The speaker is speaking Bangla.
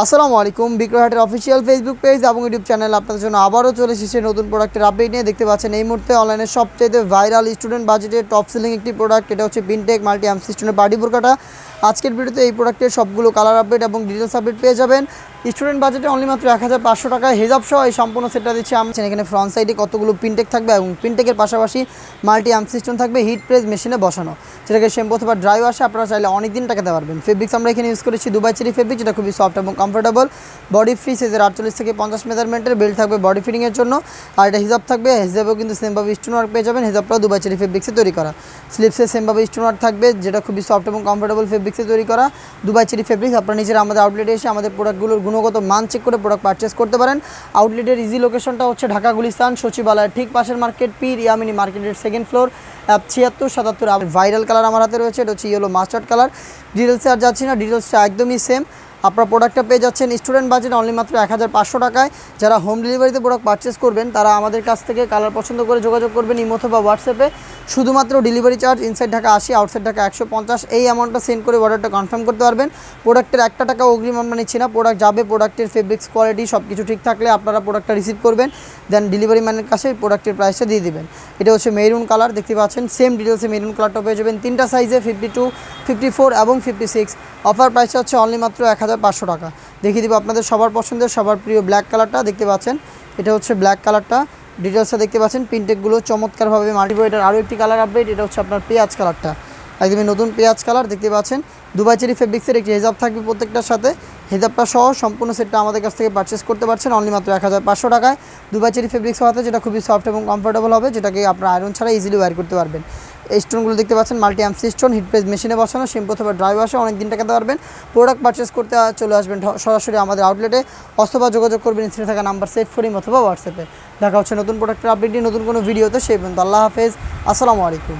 আসসালামু আলাইকুম। বিক্রয়হাটের অফিসিয়াল ফেসবুক পেজ এবং ইউটিউব চ্যানেল আপনাদের জন্য আবারও চলে এসেছে নতুন প্রোডাক্টের আপডেট নিয়ে। দেখতে পাচ্ছেন, এই মুহূর্তে অনলাইনে সবচেয়ে ভাইরাল স্টুডেন্ট বাজেটের টপ সেলিং একটি প্রোডাক্ট এটা হচ্ছে বিনটেক মাল্টি অ্যাম সিস্টেমের বাড়ি বোরকাটা। আজকের ভিডিওতে এই প্রোডাক্টের সবগুলো কালার আপডেট এবং ডিটেলস আপডেট পেয়ে যাবেন। স্টুডেন্ট বাজেটে অনলি মাত্র এক হাজার পাঁচশো টাকায় হেজাব সহ এই সম্পূর্ণ সেটটা দিচ্ছি আমরা। এখানে ফ্রন্ট সাইডে কতগুলো পিনটেক থাকবে এবং পিনটেকের পাশাপাশি মাল্টি আম সিস্টেম থাকবে হিট প্রেস মেশিনে বসানো। যেটাকে শ্যাম্পু অথবা ড্রাই ওয়াশে আপনারা চাইলে অনেক দিন টাকাতে পারবেন। ফেব্রিক্স আমরা এখানে ইউজ করেছি দুবাই চেরি ফেব্রিক যেটা খুবই সফট এবং কমফোর্টেবল বডি ফ্রি সাইজের আটচল্লিশ থেকে পঞ্চাশ মেজারমেন্টের বেল্ট থাকবে বডি ফিটিংয়ের জন্য। আর এটা হিজাব থাকবে, হিজাবেও কিন্তু সেমভাবে স্টোন ওয়ার্ক পেয়ে যাবেন। হিজাবটাও দুবাই চেরি ফেব্রিক্সে তৈরি করা। স্লিপসে সেমভাবে স্টোন ওয়ার্ক থাকবে, যেটা খুবই সফট এবং কমফোর্টেবল ফেব্রিক্সে তৈরি করা। দুবাই চেরি ফেব্রিক্স আপনারা নিজেরা আমাদের আউটলেটে এসে আমাদের প্রোডাক্টগুলোর গুণগত মান চেক করে প্রোডাক্ট পারচেস করতে পারেন। আউটলেটের ইজি লোকেশনটা হচ্ছে ঢাকা গুলিস্তান, সচিবালয়ের ঠিক পাশের মার্কেট পীর ইয়ামিনী মার্কেটের সেকেন্ড ফ্লোর ছিয়াত্তর, সাতাত্তর ভাইরাল কালার আমার হাতে রয়েছে, এটা হচ্ছে ইয়েলো মাস্টার্ড কালার ডিটেলসে আর যাচ্ছি না ডিটেলসটা একদমই সেম আপনার প্রোডাক্টটা পেয়ে যাচ্ছেন স্টুডেন্ট বাজেট অনলি মাত্র এক হাজার পাঁচশো টাকায়। যারা হোম ডেলিভারিতে প্রোডাক্ট পারচেস করবেন, তারা আমাদের কাছ থেকে কালার পছন্দ করে যোগাযোগ করবেন ইমো অথবা হোয়াটসঅ্যাপে শুধুমাত্র ডেলিভারি চার্জ ইনসাইড ঢাকা আশি আউটসাইড ঢাকা একশো পঞ্চাশ। এই অ্যামাউন্টটা সেন্ড করে অর্ডারটা কনফার্ম করতে পারবেন। প্রোডাক্টের একটা টাকা অগ্রিম আমরা নিচ্ছি না। প্রোডাক্ট যাবে প্রোডাক্টের ফেব্রিক্স কোয়ালিটি সব কিছু ঠিক থাকলে আপনারা প্রোডাক্টটা রিসিভ করবেন। দেন ডেলিভারি ম্যানের কাছে প্রোডাক্টের প্রাইসটা দিয়ে দেবেন। এটা হচ্ছে মেরুন কালার দেখতে পাচ্ছেন? সেম ডিটেলসে মেরুন কালারটা পেয়ে যাবেন। তিনটা সাইজে ফিফটি টু ফিফটি ফোর এবং ফিফটি সিক্স অফার প্রাইসটা হচ্ছে অনলি মাত্র এক হাজার পাঁচশো টাকা। দেখিয়ে দিব আপনাদের সবার পছন্দের, সবার প্রিয় ব্ল্যাক কালারটা দেখতে পাচ্ছেন? এটা হচ্ছে ব্ল্যাক কালারটা ডিটেলসটা দেখতে পাচ্ছেন পিনটেকগুলো চমৎকারভাবে মাল্টিপো এটার আরও একটি কালার আপডেট এটা হচ্ছে আপনার পেঁয়াজ কালারটা একদমই নতুন পেঁয়াজ কালার দেখতে পাচ্ছেন? দুবাই চেরি ফেব্রিক্সের একটি হেজাব থাকবে প্রত্যেকটার সাথে। হেজাবটা সহ সম্পূর্ণ সেটটা আমাদের কাছ থেকে পারচেস করতে পারছেন অনলি মাত্র এক হাজার পাঁচশো টাকায়। দুবাই চেরি ফেব্রিক্স হওয়াতে যেটা খুবই সফট এবং কমফোর্টেবল হবে, যেটাকে আপনার আয়রন ছাড়া ইজিলি ওয়্যার করতে পারবেন। এই স্টোনগুলো দেখতে পাচ্ছেন মাল্টি অ্যাম্পসি স্টোন হিট প্রেস মেশিনে বসানো সিম অথবা ড্রাইভ আসে অনেক দিন টাকাতে পারবেন। প্রোডাক্ট পারচেস করতে চলে আসবেন সরাসরি আমাদের আউটলেটে অথবা যোগাযোগ করবেন স্ক্রিনে থাকা নাম্বার সেভ ফোরিম অথবা হোয়াটসঅ্যাপে দেখা হচ্ছে নতুন প্রোডাক্টের আপডেট নতুন কোনো ভিডিওতে সেই পর্যন্ত আল্লাহ হাফেজ। আসসালামু আলাইকুম।